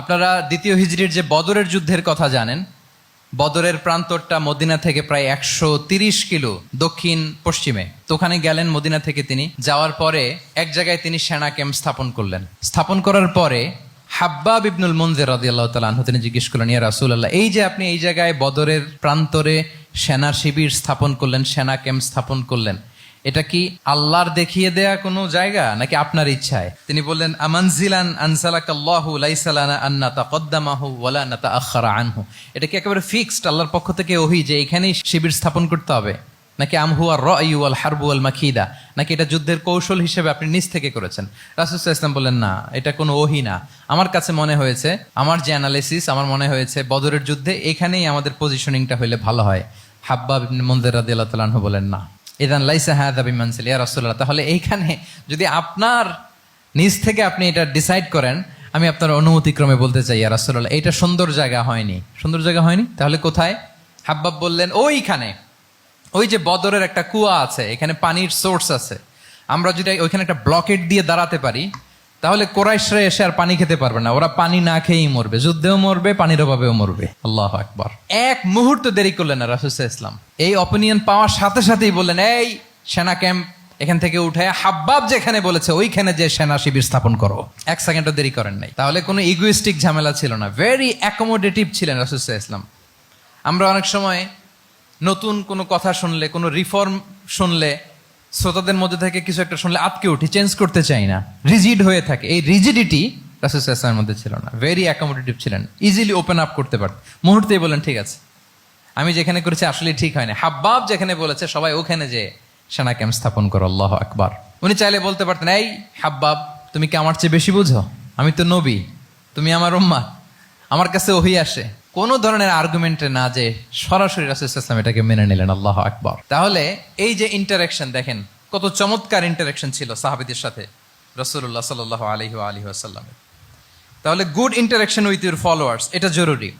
আপনারা দ্বিতীয় হিজরির যে বদরের যুদ্ধের কথা জানেন, বদরের প্রান্তরটা মদিনা থেকে প্রায় একশো তিরিশ কিলো দক্ষিণ পশ্চিমে। তো ওখানে গেলেন মদিনা থেকে তিনি, যাওয়ার পরে এক জায়গায় তিনি সেনা ক্যাম্প স্থাপন করলেন। স্থাপন করার পরে হাব্বা ইবনুল মঞ্জের রাদি আল্লাহ তালু তিনি জিজ্ঞেস করলেন, ইয়া রাসুল্লাহ এই যে আপনি এই জায়গায় বদরের প্রান্তরে সেনা শিবির স্থাপন করলেন, সেনা ক্যাম্প স্থাপন করলেন এটা কি আল্লাহর দেখিয়ে দেয়া কোনো জায়গা নাকি আপনার ইচ্ছায়? তিনি বললেন, আমানজিলান আনসালাকাল্লাহু লাইসালানা আন্না তাকদ্দামাহু ওয়ালা না তাআখারা আনহু। এটা কি একেবারে ফিক্সড আল্লাহর পক্ষ থেকে ওহি যে এখানেই শিবির স্থাপন করতে হবে? নাকি আমহু আর রয়ু আল হারবু আল মাখিদা নাকি এটা যুদ্ধের কৌশল হিসেবে আপনি নিজ থেকে করেছেন? রাসুসাহ ইসলাম বললেন, না, এটা কোনো ওহি না। আমার কাছে মনে হয়েছে, আমার যে অ্যানালিসিস আমার মনে হয়েছে বদরের যুদ্ধে এখানেই আমাদের পজিশনিংটা হইলে ভালো হয়। হাব্বা মন্দির রাদি আল্লাহ তালাহ বলেন, না। ইদান লাইসা হ্যাঁ দাবি মানসিল ইয়া রাসুল্লাহ তাহলে এইখানে যদি আপনার নিজ থেকে আপনি এটা ডিসাইড করেন, আমি আপনার অনুমতিক্রমে বলতে চাই, ইয়া রাসুল্লাহ এটা সুন্দর জায়গা হয়নি। সুন্দর জায়গা হয়নি? তাহলে কোথায়? হাব্বাব বললেন, ওইখানে। ওই যে বদরের একটা কুয়া আছে, এখানে পানির সোর্স আছে। আমরা যদি ওইখানে একটা ব্লকেট দিয়ে দাঁড়াতে পারি তাহলে কোরাইশরা এসে আর পানি খেতে পারবে না। ওরা পানি না খেয়েই মরবে। যুদ্ধেও মরবে, পানির অভাবেও মরবে। আল্লাহ আকবর। এক মুহূর্ত দেরি করলেন না রাসুসা ইসলাম এই অপিনিয়ন পাওয়ার সাথে সাথেই বললেন, এই সেনা ক্যাম্প এখান থেকে উঠে হাব্বাব যেখানে বলেছে, ওইখানে যে সেনা শিবির স্থাপন করো। এক সেকেন্ডও দেরি করেন নাই। তাহলে কোনো ইগোইস্টিক ঝামেলা ছিল না। ভেরি অ্যাকোমোডেটিভ ছিলেন রাসুসা ইসলাম আমরা অনেক সময় নতুন কোনো কথা শুনলে, কোনো রিফর্ম শুনলে শ্রোতাদের মধ্যে থেকে কিছু একটা শুনলে আটকে উঠি চেঞ্জ করতে চাই না। রিজিড হয়ে থাকে। এই রিজিডিটি রাসুসামের মধ্যে ছিল না। ভেরি অ্যাকোমোডেটিভ ছিলেন। ইজিলি ওপেন আপ করতে পারত মুহূর্তেই বলেন ঠিক আছে। আমি যেখানে করেছি আসলে ঠিক হয়নি হাব্বাব যেখানে বলেছে, সবাই ওখানে যে সেনা ক্যাম্প স্থাপন করো, আল্লাহ আকবার। উনি চাইলে বলতে পারতেন, এই হাব্বাব, তুমি কি আমার চেয়ে বেশি বুঝো? আমি তো নবী। তুমি আমার উম্মা। আমার কাছে ওহি আসে। কোনো ধরনের আর্গুমেন্টে না যে সরাসরি রাসুলাম এটাকে মেনে নিলেন, আল্লাহ আকবর। তাহলে এই যে ইন্টারাকশন দেখেন, কত চমৎকার ইন্টারাকশন ছিল সাহাবিদের সাথে রসুল্লাহ সাল আলহি আলহি তাহলে good interaction with your followers এটা জরুরি।